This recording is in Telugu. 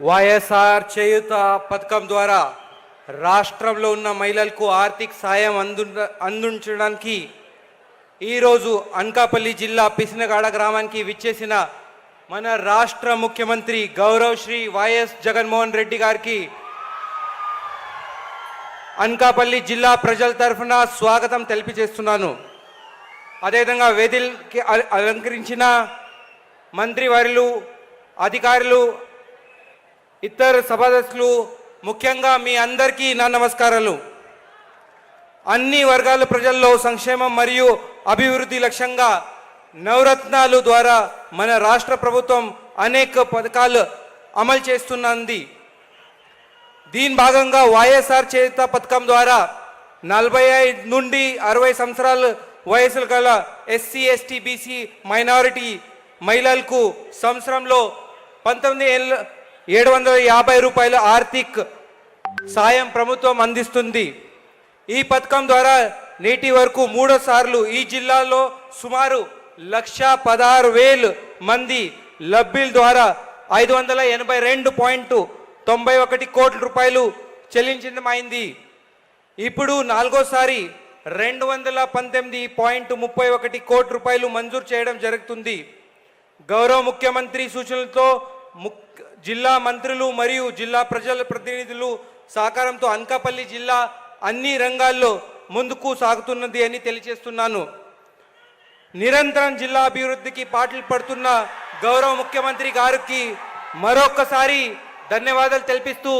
వైఎస్ఆర్ చేయుత పథకం ద్వారా రాష్ట్రంలో ఉన్న మహిళలకు ఆర్థిక సాయం అందు అందించడానికి ఈరోజు అనకాపల్లి జిల్లా పిసినగాడ గ్రామానికి విచ్చేసిన మన రాష్ట్ర ముఖ్యమంత్రి గౌరవ్ శ్రీ వైఎస్ జగన్మోహన్ రెడ్డి గారికి అనకాపల్లి జిల్లా ప్రజల తరఫున స్వాగతం తెలిపిచేస్తున్నాను. అదేవిధంగా వేదికకి అల- అలంకరించిన మంత్రివర్యులు అధికారులు ఇతర సభాదస్సులు ముఖ్యంగా మీ అందరికీ నా నమస్కారాలు. అన్ని వర్గాల ప్రజల్లో సంక్షేమం మరియు అభివృద్ధి లక్ష్యంగా నవరత్నాలు ద్వారా మన రాష్ట్ర ప్రభుత్వం అనేక పథకాలు అమలు చేస్తున్నది. దీని భాగంగా వైఎస్ఆర్ చేత పథకం ద్వారా నలభై ఐదు నుండి అరవై సంవత్సరాల వయసులు గల ఎస్సీ ఎస్టీ బీసీ మైనారిటీ మహిళలకు సంవత్సరంలో పంతొమ్మిది ఏళ్ళ ఏడు వందల యాభై రూపాయల ఆర్థిక సాయం ప్రభుత్వం అందిస్తుంది. ఈ పథకం ద్వారా నేటి వరకు మూడో సార్లు ఈ జిల్లాలో సుమారు లక్ష పదహారు వేలు మంది లబ్ధిల ద్వారా ఐదు వందల ఎనభై రెండు పాయింట్ తొంభై ఒకటి కోట్ల రూపాయలు చెల్లించడమైంది. ఇప్పుడు నాలుగోసారి రెండు వందల పంతొమ్మిది పాయింట్ ముప్పై ఒకటి కోట్ల రూపాయలు మంజూరు చేయడం జరుగుతుంది. గౌరవ ముఖ్యమంత్రి సూచనలతో ముక్ జిల్లా మంత్రులు మరియు జిల్లా ప్రజల ప్రతినిధులు సహకారంతో అనకాపల్లి జిల్లా అన్ని రంగాల్లో ముందుకు సాగుతున్నది అని తెలియజేస్తున్నాను. నిరంతరం జిల్లా అభివృద్ధికి పాటలు పడుతున్న గౌరవ ముఖ్యమంత్రి గారికి మరొక్కసారి ధన్యవాదాలు తెలిపిస్తూ